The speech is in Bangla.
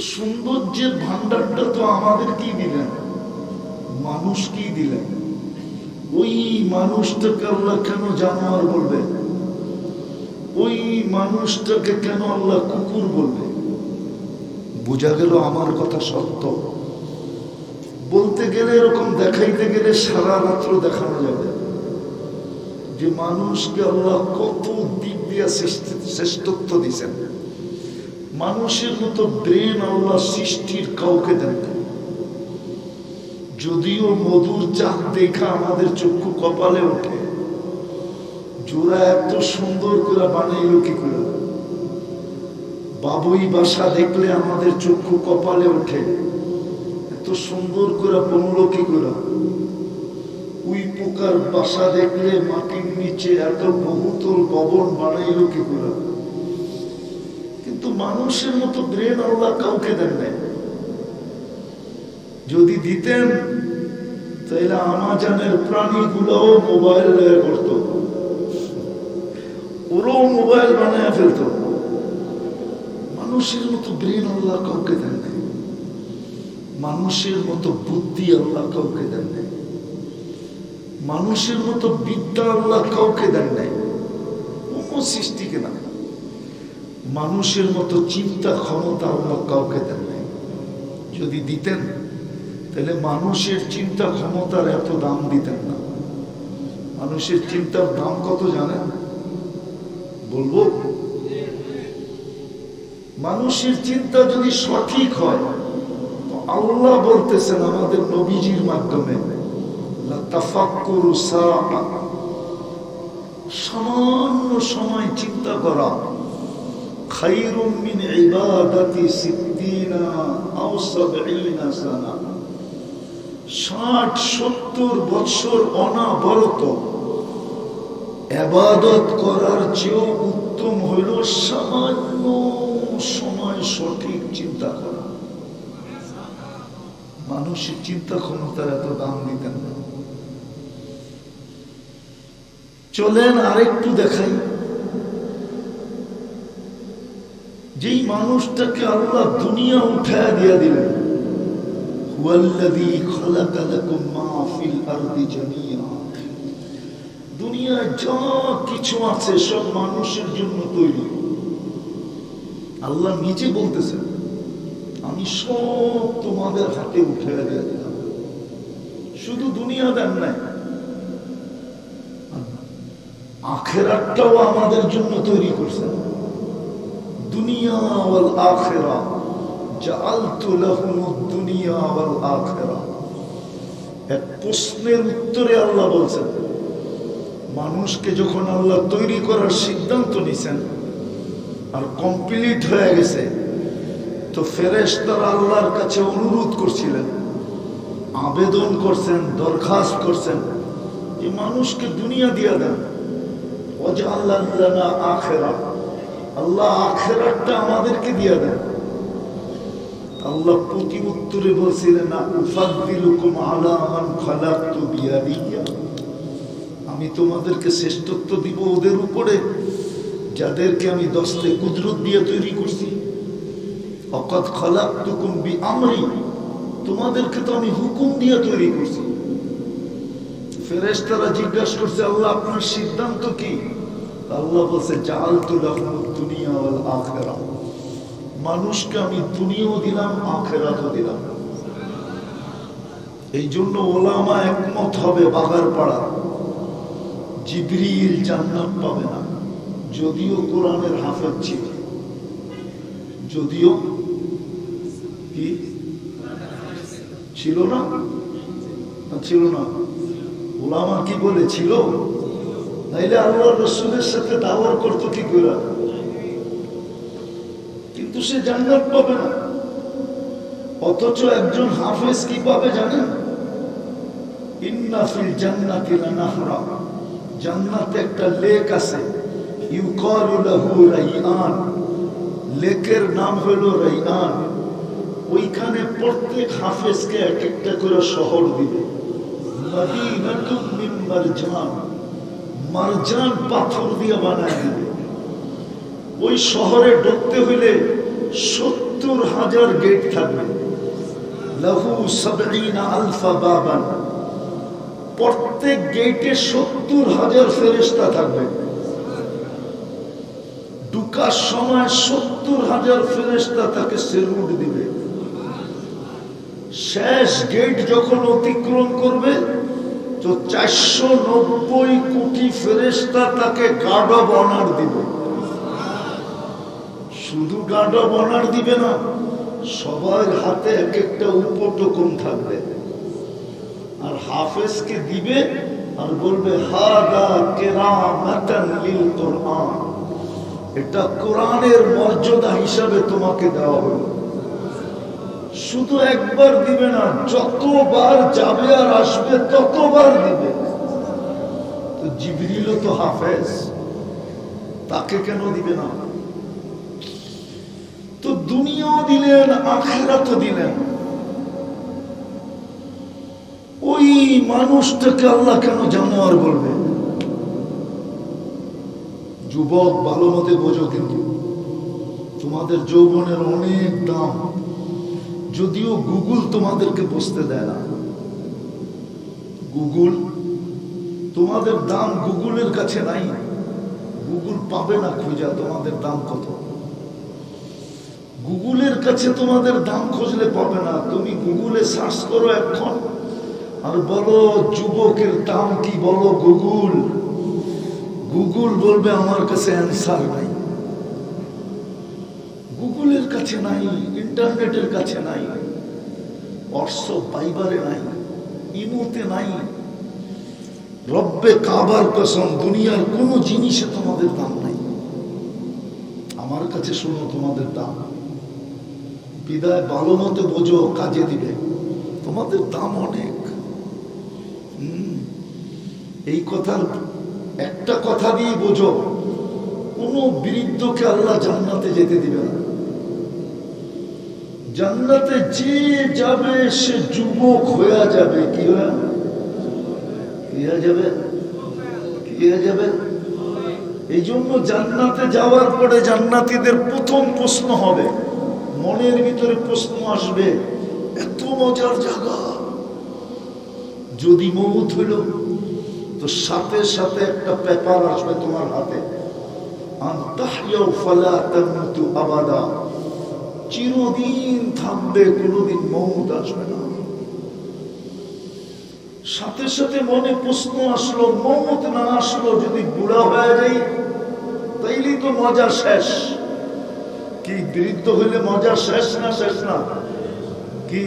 সৌন্দর্যের ভান্ডারটা তো আমাদেরকেই দিলেন। মানুষকেই দিলেন। ওই মানুষটাকে আল্লাহ কেন জানোয়ার বলবে? ওই মানুষটাকে কেন আল্লাহ কুকুর বলবে? বোঝা গেল আমার কথা সত্য। বলতে গেলে এরকম দেখাইতে গেলে সারা রাত্র দেখানো যাবে। যে মানুষকে আল্লাহ কত দিক দিয়ে শ্রেষ্ঠ- শ্রেষ্ঠত্ব দিছেন। মানুষের মতো ব্রেন আল্লাহ সৃষ্টির কাউকে দেন যদিও মধুর চাঁদ দেখা আমাদের চক্ষু কপালে ওঠে, জোড়া এত সুন্দর করে বানাইল কি করে? বাবুই বাসা দেখলে আমাদের চক্ষু কপালে ওঠে, এত সুন্দর করে বনল কি করে? উই পোকার বাসা দেখলে মাটির নিচে এত বহুতল ভবন বানাইল কি করে? মানুষের মতো ব্রেন আল্লাহ কাউকে দেন নাই। যদি দিতেন, তাহলে আমাজানের প্রাণীগুলোও মোবাইল লয়ে করত ওরাও মোবাইল বানায় ফেলত। মানুষের মতো ব্রেন আল্লাহ কাউকে দেন নাই। মানুষের মতো বুদ্ধি আল্লাহ কাউকে দেন নাই। মানুষের মতো বিদ্যা আল্লাহ কাউকে দেন নাই। কোনো সৃষ্টিকে না। মানুষের মতো চিন্তা, ক্ষমতা আল্লাহ কাউকে দেন নাই। যদি দিতেন, তাহলে মানুষের চিন্তা ক্ষমতার এত দাম দিতেন না। মানুষের চিন্তার দাম কত জানেন? বলব? মানুষের চিন্তা যদি সঠিক হয়, তো আল্লাহ বলতেছেন আমাদের নবীজির মাধ্যমে সামান্য সময় চিন্তা করা। খাইরুম মিন ইবাদাতি সিদ্দিনা আও সাবঈনা সানা। ষাট, সত্তর বছর অনাবরত এবাদত করার চেয়েও উত্তম হইল সামান্য সময় সঠিক চিন্তা করা। মানুষের চিন্তা ক্ষমতার এত দাম দিতেন না। চলেন আরেকটু দেখাই যেই মানুষটাকে আল্লাহ দুনিয়া উঠায় দিয়া দিলেন। দুনিয়ায় যা কিছু আছে সব মানুষের জন্য তৈরি। আল্লাহ আমি সব তোমাদের হাতে উঠে দিলাম। শুধু দুনিয়া দেন নাই, আখেরাতটাও আমাদের জন্য তৈরি করছেন। দুনিয়া দুনিয়া এক প্রশ্নের উত্তরে আল্লাহ বলছেন, মানুষকে যখন আল্লাহ তৈরি করার সিদ্ধান্ত নিছেন আর কমপ্লিট হয়ে গেছে, তো ফেরেশতারা আল্লাহর কাছে অনুরোধ করছিলেন, আবেদন করছেন, দরখাস্ত করছেন মানুষকে দুনিয়া দিয়া দেন। ওয়াজআল্লাহ লানা আখেরা। আল্লাহ আখেরাতটা আমাদেরকে দিয়ে দেন। আল্লাহ প্রতি উত্তরে বলছিলেন আমি তোমাদেরকে শ্রেষ্ঠত্ব দিব ওদের উপরে, যাদেরকে আমি দশতে কুদরত দিয়ে তৈরি করছি। অকত খালাকতুকুম বি আমরি তোমাদেরকে তো আমি হুকুম দিয়ে তৈরি করছি। ফেরেস তারা জিজ্ঞাসা করছে, আল্লাহ, আপনার সিদ্ধান্ত কি? আল্লাহ বলছে, জাআলতু লাহুমুদ দুনিয়া ওয়াল আখিরা। মানুষকে আমি দুনিয়াও দিলাম, আখেরাতও দিলাম। এই জন্য ওলামা একমত হবে বাগার পাড়া জিবরিল জান্নাত পাবে না। যদিও কোরআনের হাফেজ ছিল। যদিও কি? ছিল না? ছিল না। ওলামা কি বলে ছিল নাইলে আল্লাহ রসুলের সাথে দাওয়ার করতো কি করে কিন্তু সে জান্নাত পাবে না। অথচ একজন হাফেজ কি পাবে জানেন? জান্নাতি একটা লেক আছে। লাহু লেকের নাম ওইখানে প্রত্যেক একটা করে শহর দিবে। মারজান পাথর দিয়ে বানায় দিবে। ওই শহরে ঢুকতে হইলে সত্তর হাজার গেট থাকবে। লাহু সাবঈনা আলফা বাবান। প্রত্যেক গেটে সত্তর হাজার ফেরেস্তা থাকবে। ঢুকার সময় সত্তর হাজার ফেরেস্তা তাকে সেলুট দিবে। শেষ গেট যখন অতিক্রম করবে তো চারশো নব্বই কোটি ফেরেস্তা তাকে গার্ড অব অনার দিবে। শুধু গার্ড অব অনার দিবে না, সবার হাতে এক একটা উপটোকন থাকবে। আর হাফেজকে দিবে আর বলবে, হাদা কেরামাতান লিল কোরআন। এটা কোরআনের মর্যাদা হিসাবে তোমাকে দেওয়া হলো। শুধু একবার দিবে না, যতবার যাবে আর আসবে, ততবার দিবে। তো জিবরিল তো হাফেজ, তাকে কেন দিবে না? তো দুনিয়াও দিলেন আখেরাত দিলেন। ওই মানুষটাকে আল্লাহ কেন জানোয়ার বলবে? যুবক ভালো মতে বোঝো কিন্তু, তোমাদের যৌবনের অনেক দাম। যদিও গুগল তোমাদেরকে বসতে দেয় না। গুগল, তোমাদের দাম গুগলের কাছে নাই। গুগল পাবে না খোঁজা তোমাদের দাম কত? গুগলের কাছে তোমাদের দাম খুঁজলে পাবে না। তুমি গুগলে সার্চ করো এখন, আর বলো, যুবকের দাম কি? বলো, গুগল। গুগল বলবে, আমার কাছে অ্যান্সার নাই। গুগলের কাছে নাই। ইন্টারনেটের কাছে নাই হোয়াটসঅ্যাপ বাইবারে নাই, ইমোতে নাই। রব্বে কাবার কসম, দুনিয়ার কোনো জিনিসে তোমাদের দাম নাই। আমার কাছে শোনো তোমাদের দাম। বিদায় ভালো মতো বোঝো, কাজে দিবে। তোমাদের দাম অনেক। এই কথার একটা কথা দিয়ে বোঝো, কোনো বৃদ্ধকে আল্লাহ জান্নাতে যেতে দিবে না। জান্নাতে যে যাবে, সে যুবক হয়ে যাবে। কি হয়ে কি যাবে? কি হয়ে যাবে? এই জন্য জান্নাতে যাওয়ার পরে জান্নাতীদের প্রথম প্রশ্ন হবে। মনের ভিতরে প্রশ্ন আসবে, এত মজার জায়গা। যদি মৌত হইল, তো সাথে সাথে একটা পেপার আসবে তোমার হাতে। আবাদা। চিরদিন থাকবে, কোনোদিন মৌত আসবে না। সাথে সাথে মনে প্রশ্ন আসলো, মৌত না আসলো যদি বুড়া হয়ে যাই তাইলে তো মজা শেষ। কি বৃদ্ধ হইলে মজা শেষ না শেষ না? কি